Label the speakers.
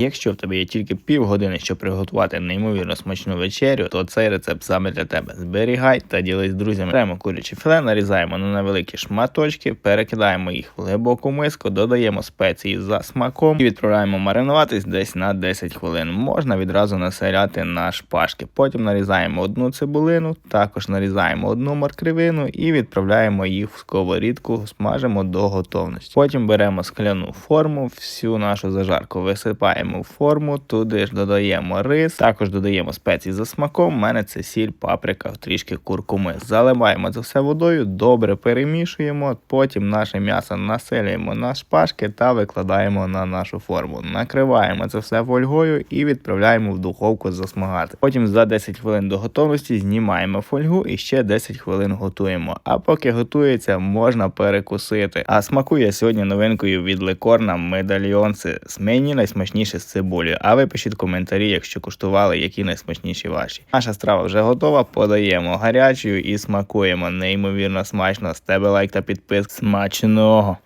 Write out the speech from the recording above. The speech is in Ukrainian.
Speaker 1: Якщо в тебе є тільки півгодини, щоб приготувати неймовірно смачну вечерю, то цей рецепт саме для тебе. Зберігай та ділись з друзями. Беремо курячі філе, нарізаємо на невеликі шматочки, перекидаємо їх в глибоку миску, додаємо спеції за смаком і відправляємо маринуватись десь на 10 хвилин. Можна відразу населяти на шпажки. Потім нарізаємо одну цибулину, також нарізаємо одну моркривину і відправляємо їх в сковорідку, смажимо до готовності. Потім беремо скляну форму, всю нашу зажарку висипаємо в форму, туди ж додаємо рис, також додаємо спеції за смаком. У мене це сіль, паприка, трішки куркуми. Заливаємо це все водою, добре перемішуємо. Потім наше м'ясо населюємо на шпажки та викладаємо на нашу форму. Накриваємо це все фольгою і відправляємо в духовку засмагати. Потім за 10 хвилин до готовності знімаємо фольгу і ще 10 хвилин готуємо. А поки готується, можна перекусити. А смакує сьогодні новинкою від ликорна медальйонси. Мені найсмачніше з цибулі. А ви пишіть коментарі, якщо куштували, які найсмачніші ваші. Наша страва вже готова. Подаємо гарячою і смакуємо. Неймовірно смачно. З тебе лайк та підпис. Смачного!